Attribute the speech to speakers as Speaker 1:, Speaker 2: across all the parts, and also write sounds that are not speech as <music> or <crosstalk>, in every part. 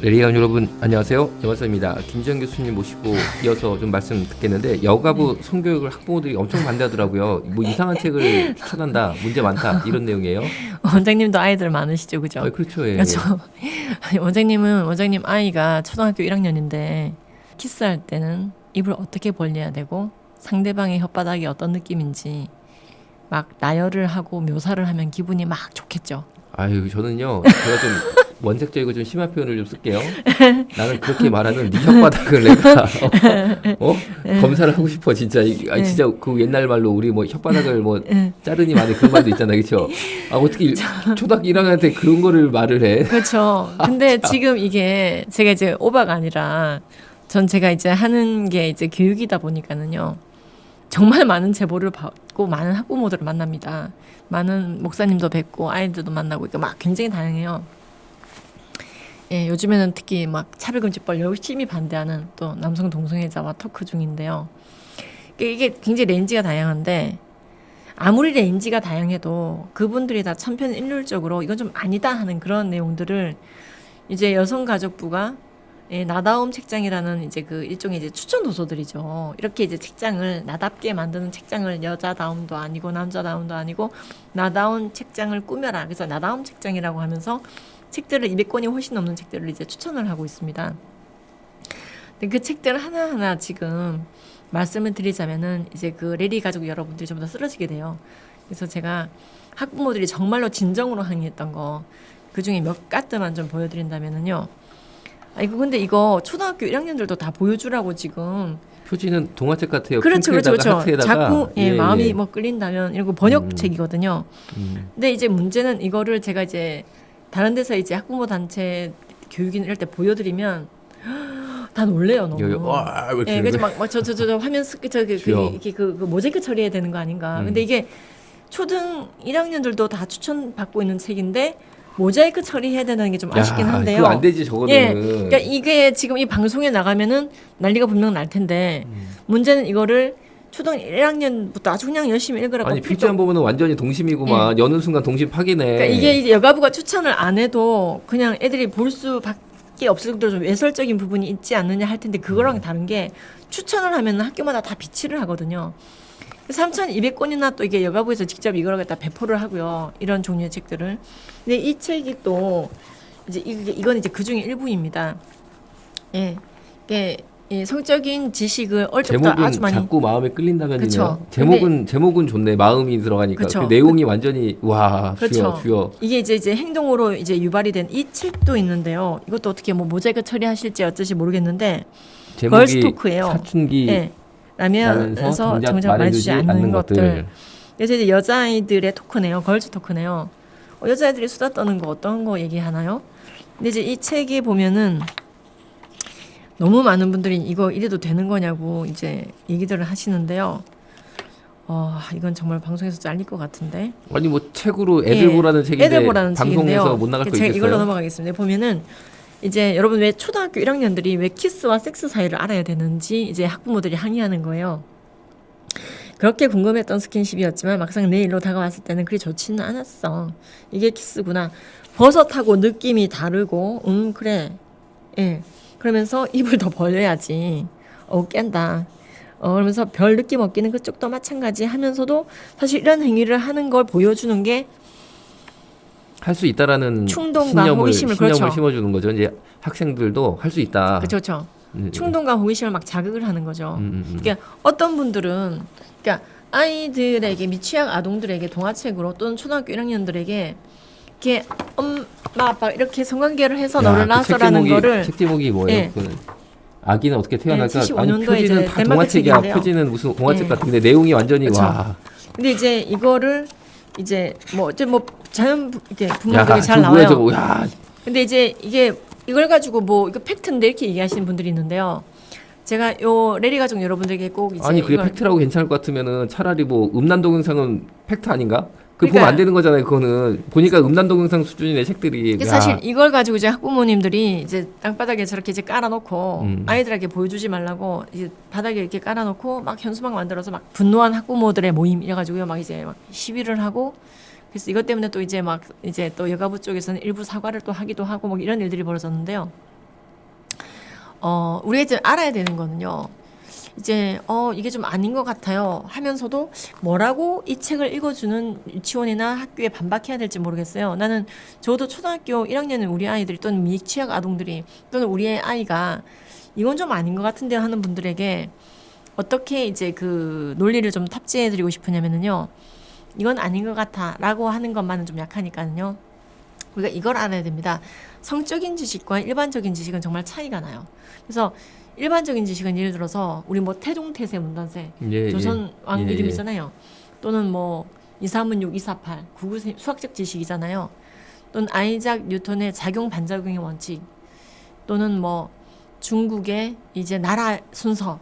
Speaker 1: 레리안 여러분 안녕하세요 여마사입니다 김지현 교수님 모시고 이어서 좀 말씀 듣겠는데 여가부 성교육을 학부모들이 엄청 반대하더라고요 뭐 이상한 책을 <laughs> 추천한다 문제 많다 이런 내용이에요
Speaker 2: 원장님도 아이들 많으시죠, 그죠?
Speaker 1: 아, 그렇죠 예.
Speaker 2: 그렇죠. <laughs> 원장님은 원장님 아이가 초등학교 1학년인데 키스할 때는 입을 어떻게 벌려야 되고 상대방의 혓바닥이 어떤 느낌인지 막 나열을 하고 묘사를 하면 기분이 막 좋겠죠.
Speaker 1: 아유 저는요 제가 좀 원색적이고 좀 심한 표현을 좀 쓸게요 나는 그렇게 말하는 네 혓바닥을 내가 어, 어? 검사를 하고 싶어 진짜 이- 아,
Speaker 2: 네.
Speaker 1: 진짜 그 옛날 말로 우리 뭐 혓바닥을 뭐
Speaker 2: 응.
Speaker 1: 자르니 마니 그런 말도 있잖아 그렇죠 아 어떻게 일- 초등학교 1학년한테 그런 거를 말을 해
Speaker 2: 그렇죠. 근데 지금 이게 제가 이제 오바가 아니라 전 제가 이제 하는 게 이제 교육이다 보니까는요. 정말 많은 제보를 받고 많은 학부모들을 만납니다. 많은 목사님도 뵙고 아이들도 만나고 그러니까 막 굉장히 다양해요. 예, 요즘에는 특히 막 차별금지법 열심히 반대하는 또 남성 동성애자와 토크 중인데요. 이게- 굉장히 레인지가 다양한데 아무리 레인지가 다양해도 그분들이 다 천편일률적으로 이건 좀 아니다 하는 그런 내용들을 이제 여성가족부가 예, 나다움 책장이라는 이제 그 일종의 이제 추천 도서들이죠. 이렇게 이제 책장을 나답게 만드는 책장을 여자다움도 아니고 남자다움도 아니고 나다운 책장을 꾸며라. 그래서 나다움 책장이라고 하면서 책들을 200권이 훨씬 넘는 책들을 이제 추천을 하고 있습니다. 근데 그 책들 하나하나 지금 말씀을 드리자면은 이제 그 레리 가족 여러분들이 전부 다 쓰러지게 돼요. 그래서 제가 학부모들이 정말로 진정으로 항의했던 거 그 중에 몇 가지만 좀 보여드린다면은요. 아 이거 근데 이거 초등학교 1학년들도 다 보여주라고 지금
Speaker 1: 표지는 동화책 같아요
Speaker 2: 그렇죠 그렇죠 그렇죠 자꾸 예,
Speaker 1: 예,
Speaker 2: 마음이
Speaker 1: 예.
Speaker 2: 뭐 끌린다면 이런 거 번역책이거든요.
Speaker 1: 음.
Speaker 2: 근데 이제 문제는 이거를 제가 이제 다른 데서 이제 학부모 단체 교육인 이럴 때 보여드리면 다 놀래요 너무.
Speaker 1: 여기 와 이렇게
Speaker 2: 예, 그래서 막저 저저 화면 스크 저기 그,
Speaker 1: 주여.
Speaker 2: 이렇게 그, 그 모자이크 처리해야 되는 거 아닌가.
Speaker 1: 음.
Speaker 2: 근데 이게 초등 1학년들도 다 추천 받고 있는 책인데 모자이크 처리해야 되는 게 좀 아쉽긴
Speaker 1: 야,
Speaker 2: 한데요.
Speaker 1: 안 되지 저거는
Speaker 2: 예, 그러니까 이게 지금 이 방송에 나가면은 난리가 분명 날 텐데
Speaker 1: 음.
Speaker 2: 문제는 이거를 초등 1학년부터 아주 그냥 열심히 읽으라고
Speaker 1: 아니
Speaker 2: 필독-
Speaker 1: 필지안 보면은 완전히 동심이고만 여는 순간 동심 파기네.
Speaker 2: 예. 그러니까 이게 이제 여가부가 추천을 안 해도 그냥 애들이 볼 수밖에 없을 정도로 좀 외설적인 부분이 있지 않느냐 할 텐데 그거랑 다른 게 추천을 하면 학교마다 다 비치를 하거든요. 3,200권이나 또 이게 여가부에서 직접 이걸 갖다 배포를 하고요. 이런 종류의 책들을. 근데 이 책이 또 이제 이게 이건 이제 그 중에 일부입니다. 예. 이게 이 성적인 지식을 어릴 때부터
Speaker 1: 제목은
Speaker 2: 아주 많이
Speaker 1: 자꾸 마음에 끌린다면이네요.
Speaker 2: 그쵸.
Speaker 1: 제목은 제목은 좋네. 마음이 들어가니까.
Speaker 2: 그쵸.
Speaker 1: 그 내용이 완전히 와 주여. 주여.
Speaker 2: 이게 이제 이제 행동으로 이제 유발이 된 이 책도 있는데요. 이것도 어떻게 뭐 모자이크 처리하실지 어쩔지 모르겠는데 걸스토크예요.
Speaker 1: 사춘기
Speaker 2: 예. 라면서 정작, 말해주지 않는 것들.
Speaker 1: 것들.
Speaker 2: 그래서 이제 여자아이들의 토크네요. 걸스 토크네요. 어, 여자애들이 수다 떠는 거 어떤 거 얘기하나요? 근데 이제 이 책에 보면은 너무 많은 분들이 이거 이래도 되는 거냐고 이제 얘기들을 하시는데요. 어, 이건 정말 방송에서 잘릴 것 같은데.
Speaker 1: 아니 뭐 책으로 애들
Speaker 2: 예,
Speaker 1: 보라는 책인데
Speaker 2: 애들 보라는
Speaker 1: 방송에서. 못 나갈 거
Speaker 2: 제가
Speaker 1: 있겠어요?
Speaker 2: 이걸로 넘어가겠습니다. 보면은 이제 여러분 왜 초등학교 1학년들이 왜 키스와 섹스 사이를 알아야 되는지 이제 학부모들이 항의하는 거예요. 그렇게 궁금했던 스킨십이었지만 막상 내 일로 다가왔을 때는 그리 좋지는 않았어. 이게 키스구나. 버섯하고 느낌이 다르고, 음 그래, 예. 그러면서 입을 더 벌려야지. 어 깬다. 어 그러면서 별 느낌 없기는 그쪽도 마찬가지 하면서도 사실 이런 행위를 하는 걸 보여주는 게
Speaker 1: 할 수 있다라는
Speaker 2: 충동과
Speaker 1: 신념을
Speaker 2: 호기심을,
Speaker 1: 신념을
Speaker 2: 그렇죠.
Speaker 1: 심어주는 거죠. 이제 학생들도 할 수 있다.
Speaker 2: 그렇죠, 그렇죠.
Speaker 1: 음,
Speaker 2: 충동과 호기심을 막 자극을 하는 거죠.
Speaker 1: 음, 음, 음.
Speaker 2: 그러니까 어떤 분들은 그러니까 아이들에게 미취학 아동들에게 동화책으로 또는 초등학교 1학년들에게 이렇게 엄마 아빠 이렇게 성관계를 해서
Speaker 1: 야,
Speaker 2: 너를
Speaker 1: 그
Speaker 2: 낳았어라는
Speaker 1: 책 제목이,
Speaker 2: 거를
Speaker 1: 책 제목이 뭐예요?
Speaker 2: 예.
Speaker 1: 그거는 아기는 어떻게 태어날까?
Speaker 2: 네,
Speaker 1: 아니
Speaker 2: 75년도에
Speaker 1: 표지는 다 동화책이야. 표지는 무슨 동화책
Speaker 2: 예.
Speaker 1: 같은데 내용이 완전히
Speaker 2: 그쵸.
Speaker 1: 와.
Speaker 2: 근데 이제 이거를 이제 뭐 어째 뭐 자연
Speaker 1: 야,
Speaker 2: 부모들이 잘 나와요.
Speaker 1: 저거. 야,
Speaker 2: 근데 이제 이게 이걸 가지고 뭐 이거 팩트인데 이렇게 얘기하시는 분들이 있는데요. 제가 요 레리 가족 여러분들에게 꼭 이제
Speaker 1: 아니 그게
Speaker 2: 이걸
Speaker 1: 팩트라고 괜찮을 것 같으면은 차라리 뭐 음란 동영상은 팩트 아닌가? 그
Speaker 2: 그러니까-
Speaker 1: 보면 안 되는 거잖아요. 그거는 보니까 음란 동영상 수준이네 책들이. 야,
Speaker 2: 사실 이걸 가지고 이제 학부모님들이 이제 땅바닥에 저렇게 이제 깔아놓고
Speaker 1: 음.
Speaker 2: 아이들에게 보여주지 말라고 이제 바닥에 이렇게 깔아놓고 막 현수막 만들어서 막 분노한 학부모들의 모임 이래가지고요 막 이제 막 시위를 하고 그래서 이것 때문에 또 이제 막 이제 또 여가부 쪽에서는 일부 사과를 또 하기도 하고 뭐 이런 일들이 벌어졌는데요. 어, 우리가 이제 알아야 되는 거는요. 이제 어 이게 좀 아닌 것 같아요 하면서도 뭐라고 이 책을 읽어주는 유치원이나 학교에 반박해야 될지 모르겠어요. 나는 저도 초등학교 1학년은 우리 아이들이 또는 미취학 아동들이 또는 우리의 아이가 이건 좀 아닌 것 같은데요 하는 분들에게 어떻게 이제 그 논리를 좀 탑재해드리고 싶으냐면은요. 이건 아닌 것 같아 라고 하는 것만은 좀 약하니까는요. 우리가 이걸 알아야 됩니다. 성적인 지식과 일반적인 지식은 정말 차이가 나요. 그래서 일반적인 지식은 예를 들어서 우리 뭐 태종태세 문단세
Speaker 1: 예,
Speaker 2: 조선 왕
Speaker 1: 예, 예.
Speaker 2: 이름이잖아요. 또는 뭐 236, 248 구구 세- 수학적 지식이잖아요. 또는 아이작 뉴턴의 작용 반작용의 원칙 또는 뭐 중국의 이제 나라 순서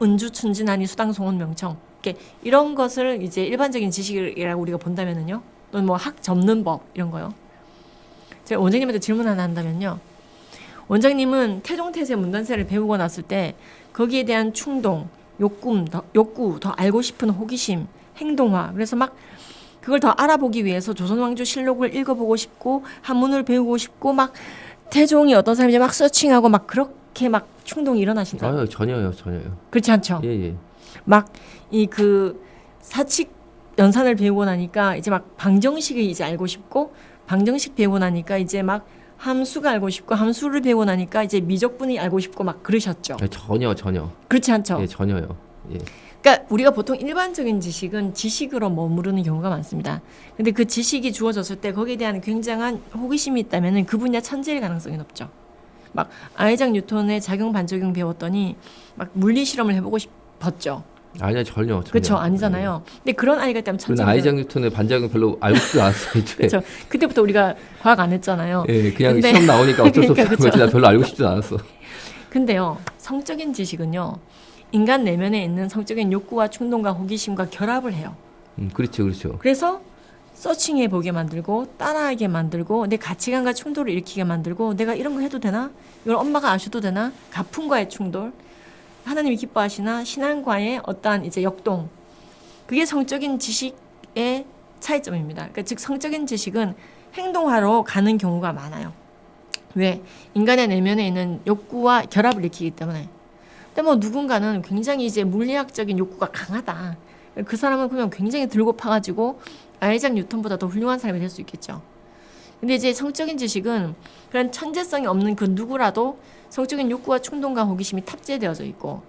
Speaker 2: 은주 춘진하니 수당 송원 명청 이렇게 이런 것을 이제 일반적인 지식이라고 우리가 본다면은요. 또는 뭐 학 접는 법 이런 거요. 제가 원장님한테 질문 하나 한다면요. 원장님은 태종태세 문단세를 배우고 났을 때 거기에 대한 충동, 욕구, 더, 욕구, 더 알고 싶은 호기심, 행동화. 그래서 막 그걸 더 알아보기 위해서 조선왕조 실록을 읽어보고 싶고 한문을 배우고 싶고 막 태종이 어떤 사람인지 막 서칭하고 막 그렇게 막 충동이 일어나신다.
Speaker 1: 아유 전혀요 전혀요.
Speaker 2: 그렇지 않죠?
Speaker 1: 예 예.
Speaker 2: 막 이 그 사칙 연산을 배우고 나니까 이제 막 방정식을 이제 알고 싶고 방정식 배우고 나니까 이제 막 함수가 알고 싶고 함수를 배우고 나니까 이제 미적분이 알고 싶고 막 그러셨죠.
Speaker 1: 아, 전혀 전혀.
Speaker 2: 그렇지 않죠?
Speaker 1: 예 전혀요. 예.
Speaker 2: 그러니까 우리가 보통 일반적인 지식은 지식으로 머무르는 경우가 많습니다. 근데 그 지식이 주어졌을 때 거기에 대한 굉장한 호기심이 있다면은 그 분야 천재일 가능성이 높죠. 막 아이작 뉴턴의 작용 반작용 배웠더니 막 물리 실험을 해보고 싶었죠.
Speaker 1: 아니야 전혀. 전혀.
Speaker 2: 그렇죠, 아니잖아요. 근데 그런 아이가 있다면
Speaker 1: 저는
Speaker 2: 천재.
Speaker 1: 아이작 뉴턴의 반작용 별로 알고 싶지 않았어요.
Speaker 2: 그렇죠. 그때부터 우리가 과학 안 했잖아요.
Speaker 1: 예, 그냥
Speaker 2: 근데-
Speaker 1: 시험 나오니까 어쩔 수 없는
Speaker 2: 그러니까
Speaker 1: 거지. 나 별로 알고 싶지 않았어. <laughs>
Speaker 2: 근데요, 성적인 지식은요, 인간 내면에 있는 성적인 욕구와 충동과 호기심과 결합을 해요.
Speaker 1: 음, 그렇죠, 그렇죠.
Speaker 2: 그래서 서칭해 보게 만들고 따라하게 만들고 내 가치관과 충돌을 일으키게 만들고 내가 이런 거 해도 되나? 이걸 엄마가 아셔도 되나? 가풍과의 충돌, 하나님이 기뻐하시나 신앙과의 어떠한 이제 역동, 그게 성적인 지식의 차이점입니다. 그러니까 즉 성적인 지식은 행동하러 가는 경우가 많아요. 왜? 인간의 내면에 있는 욕구와 결합을 일으키기 때문에. 근데 뭐 누군가는 굉장히 이제 물리학적인 욕구가 강하다. 그 사람은 그냥 굉장히 들고 파가지고 아이작 뉴턴보다 더 훌륭한 사람이 될 수 있겠죠. 근데 이제 성적인 지식은 그런 천재성이 없는 그 누구라도 성적인 욕구와 충동과 호기심이 탑재되어져 있고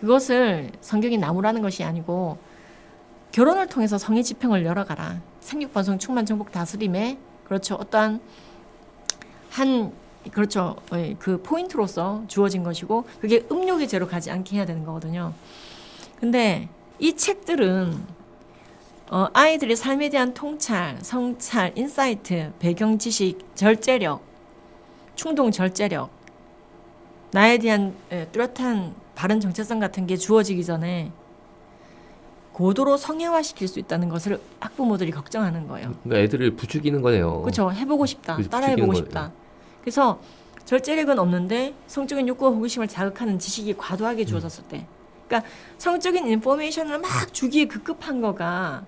Speaker 2: 그것을 성경이 나무라는 것이 아니고 결혼을 통해서 성의 지평을 열어가라. 생육번성 충만 정복 다스림에 그렇죠 어떠한 한 그렇죠 예, 그 포인트로서 주어진 것이고 그게 음욕의 죄로 가지 않게 해야 되는 거거든요. 근데 이 책들은 어, 아이들의 삶에 대한 통찰, 성찰, 인사이트, 배경 지식, 절제력, 충동 절제력, 나에 대한 예, 뚜렷한 바른 정체성 같은 게 주어지기 전에 고도로 성애화시킬 수 있다는 것을 학부모들이 걱정하는 거예요.
Speaker 1: 그러니까 애들을 부추기는 거네요.
Speaker 2: 그렇죠. 해보고 싶다. 따라해보고 싶다. 그래서 절제력은 없는데 성적인 욕구와 호기심을 자극하는 지식이 과도하게 주어졌을 때, 그러니까 성적인 인포메이션을 막 주기에 급급한 거가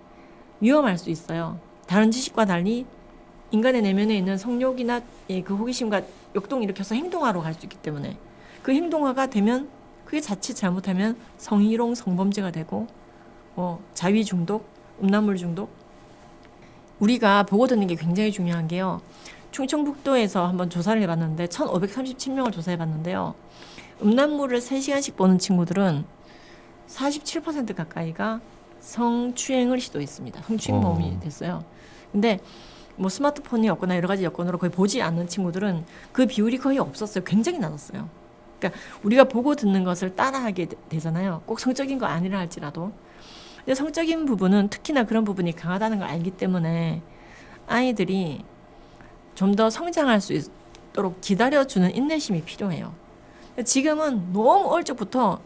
Speaker 2: 위험할 수 있어요. 다른 지식과 달리 인간의 내면에 있는 성욕이나 예, 그 호기심과 역동을 일으켜서 행동하러 갈수 있기 때문에 그 행동화가 되면 그게 자칫 잘못하면 성희롱 성범죄가 되고 뭐 자위 중독, 음란물 중독 우리가 보고 듣는 게 굉장히 중요한 게요. 충청북도에서 한번 조사를 해봤는데 1,537명을 조사해봤는데요. 음란물을 3시간씩 보는 친구들은 47% 가까이가 성추행을 시도했습니다. 성추행
Speaker 1: 어.
Speaker 2: 됐어요. 근데 뭐 스마트폰이 없거나 여러 가지 여건으로 거의 보지 않는 친구들은 그 비율이 거의 없었어요. 굉장히 낮았어요. 그러니까 우리가 보고 듣는 것을 따라하게 되- 되잖아요. 꼭 성적인 거 아니라 할지라도. 근데 성적인 부분은 특히나 그런 부분이 강하다는 걸 알기 때문에 아이들이 좀 더 성장할 수 있도록 기다려주는 인내심이 필요해요. 지금은 너무 어릴 적부터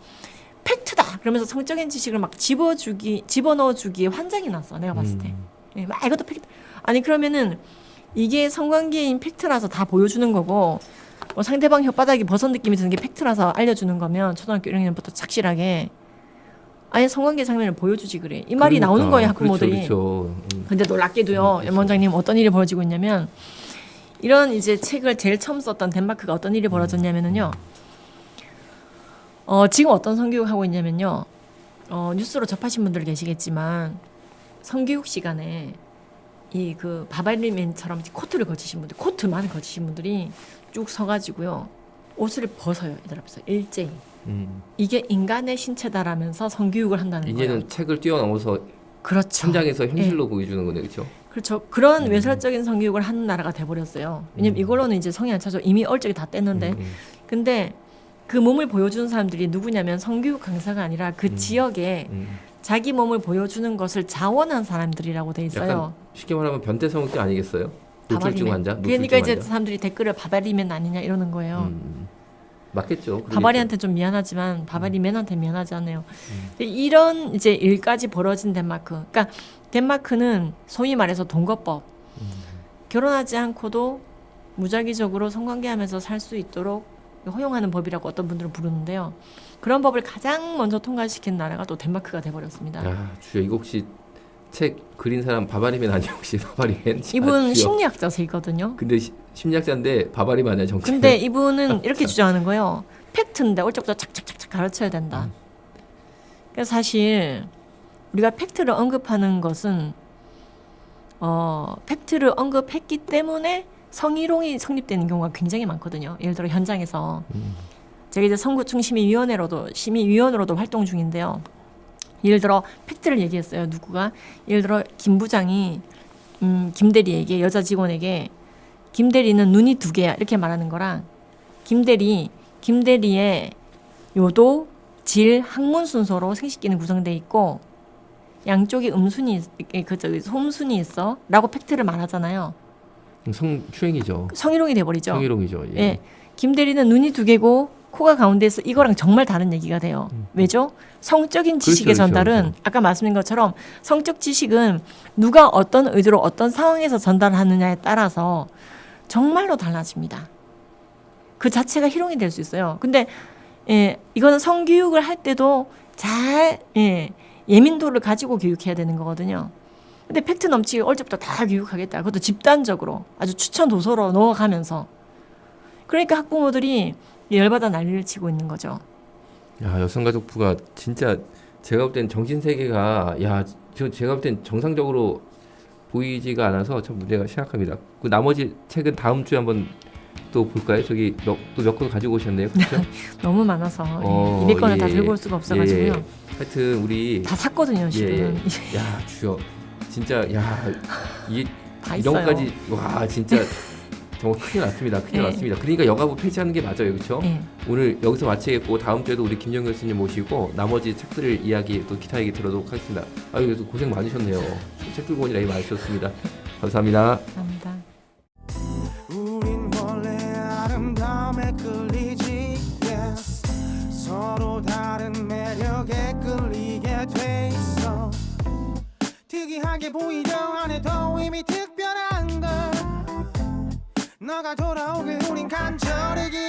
Speaker 2: 팩트다 그러면서 성적인 지식을 막 집어주기 집어넣어주기에 환장이 났어 내가 봤을 때.
Speaker 1: 음.
Speaker 2: 예, 막 이것도 팩트. 아니 그러면은 이게 성관계인 팩트라서 다 보여주는 거고 뭐 상대방 혓바닥이 버섯 느낌이 드는 게 팩트라서 알려주는 거면 초등학교 1학년부터 착실하게 아예 성관계 장면을 보여주지 그래. 이 말이
Speaker 1: 그러니까.
Speaker 2: 나오는 거예요 학부모들이.
Speaker 1: 그렇죠, 그렇죠. 음.
Speaker 2: 근데 놀랍게도요,
Speaker 1: 음,
Speaker 2: 연 원장님 어떤 일이 벌어지고 있냐면 이런 이제 책을 제일 처음 썼던 덴마크가 어떤 일이 벌어졌냐면은요, 어, 지금 어떤 성교육 하고 있냐면요. 어, 뉴스로 접하신 분들 계시겠지만 성교육 시간에 이 그 바바리맨처럼 코트를 거치신 분들, 코트만 거치신 분들이 쭉 서가지고요. 옷을 벗어요. 이들 앞에서 일제히.
Speaker 1: 음.
Speaker 2: 이게 인간의 신체다라면서 성교육을 한다는
Speaker 1: 이제는
Speaker 2: 거예요.
Speaker 1: 책을 뛰어넘어서
Speaker 2: 그렇죠.
Speaker 1: 현장에서 현실로 보여주는 거네, 그렇죠?
Speaker 2: 그렇죠. 그런
Speaker 1: 음.
Speaker 2: 외설적인 성교육을 하는 나라가 돼버렸어요. 왜냐면
Speaker 1: 음.
Speaker 2: 이걸로는 이제 성이 안 차죠. 이미 얼적이 다 뗐는데.
Speaker 1: 음, 음.
Speaker 2: 근데 그 몸을 보여주는 사람들이 누구냐면 성교육 강사가 아니라 그
Speaker 1: 음.
Speaker 2: 지역에
Speaker 1: 음.
Speaker 2: 자기 몸을 보여주는 것을 자원한 사람들이라고 돼 있어요.
Speaker 1: 쉽게 말하면 변태성흑증 아니겠어요? 노출증. 환자,
Speaker 2: 그러니까 이제. 사람들이 댓글을 바바리맨 아니냐 이러는 거예요.
Speaker 1: 음. 맞겠죠. 그러겠죠.
Speaker 2: 바바리한테 좀 미안하지만 바바리맨한테 미안하지 않아요. 근데 이런 이제 일까지 벌어진 덴마크. 그러니까 덴마크는 소위 말해서 동거법.
Speaker 1: 음.
Speaker 2: 결혼하지 않고도 무작위적으로 성관계하면서 살 수 있도록 허용하는 법이라고 어떤 분들은 부르는데요. 그런 법을 가장 먼저 통과시킨 나라가 또 덴마크가 돼버렸습니다.
Speaker 1: 야, 주여 이거 혹시 책 그린 사람 바바리맨 아니야 혹시 바바리맨?
Speaker 2: 이분
Speaker 1: 아.
Speaker 2: 심리학자세거든요.
Speaker 1: 근데 시, 심리학자인데 바바리맨 아니야 정치?
Speaker 2: 근데 이분은 <laughs> 이렇게 주장하는 거예요. 팩트인데 얼적부터 착착착착 가르쳐야 된다. 그래서 사실 우리가 팩트를 언급하는 것은 어, 팩트를 언급했기 때문에 성희롱이 성립되는 경우가 굉장히 많거든요. 예를 들어 현장에서
Speaker 1: 음.
Speaker 2: 제가 이제 선구청 심의위원회로도 심의위원으로도 활동 중인데요. 예를 들어 팩트를 얘기했어요. 누구가 예를 들어 김 부장이 음, 김 대리에게 여자 직원에게 김 대리는 눈이 두 개야 이렇게 말하는 거랑 김 대리 김 대리의 요도 질 항문 순서로 생식기는 구성돼 있고 양쪽에 음순이 있- 그 저기 솜순이 있어라고 팩트를 말하잖아요.
Speaker 1: 성추행이죠.
Speaker 2: 성희롱이 돼버리죠.
Speaker 1: 성희롱이죠. 예.
Speaker 2: 예. 김 대리는 눈이 두 개고 코가 가운데 있어 이거랑 정말 다른 얘기가 돼요. 왜죠? 성적인 지식의
Speaker 1: 그렇죠, 그렇죠,
Speaker 2: 전달은
Speaker 1: 그렇죠.
Speaker 2: 아까 말씀드린 것처럼 성적 지식은 누가 어떤 의도로 어떤 상황에서 전달하느냐에 따라서 정말로 달라집니다. 그 자체가 희롱이 될 수 있어요. 근데 예, 이거는 성교육을 할 때도 잘 예, 예민도를 가지고 교육해야 되는 거거든요. 근데 팩트 넘치게 어제부터 다 교육하겠다. 그것도 집단적으로 아주 추천 도서로 넣어가면서 그러니까 학부모들이 열받아 난리를 치고 있는 거죠.
Speaker 1: 야 여성가족부가 진짜 제가 볼 땐 정신 세계가 야 저 제가 볼 땐 정상적으로 보이지가 않아서 참 문제가 심각합니다. 그 나머지 책은 다음 주에 한번 또 볼까요? 저기 또몇 권 가지고 오셨네요, 그렇죠? <laughs>
Speaker 2: 너무 많아서
Speaker 1: 어,
Speaker 2: 예, 200권을 다
Speaker 1: 예,
Speaker 2: 들고 올 수가 없어가지고요.
Speaker 1: 예, 예. 하여튼 우리
Speaker 2: 다 샀거든요, 실은.
Speaker 1: 예. 야 주여 진짜 야 이게
Speaker 2: 다
Speaker 1: 이런
Speaker 2: 있어요.
Speaker 1: 것까지 와 진짜 정말 큰일 났습니다. 큰일
Speaker 2: 예.
Speaker 1: 났습니다. 그러니까 여가부 폐지하는 게 맞아요, 그렇죠?
Speaker 2: 예.
Speaker 1: 오늘 여기서 마치겠고 다음 주에도 우리 김정 교수님 모시고 나머지 책들 이야기 또 기타 얘기 들어도록 하겠습니다. 아유 그래도 고생 많으셨네요. 책 들고 오니라 이 많으셨습니다. 감사합니다.
Speaker 2: 감사합니다.
Speaker 3: 이하게 보이려 안 해도 이미 특별한 걸. 너가 돌아오길 우린 간절히 기도해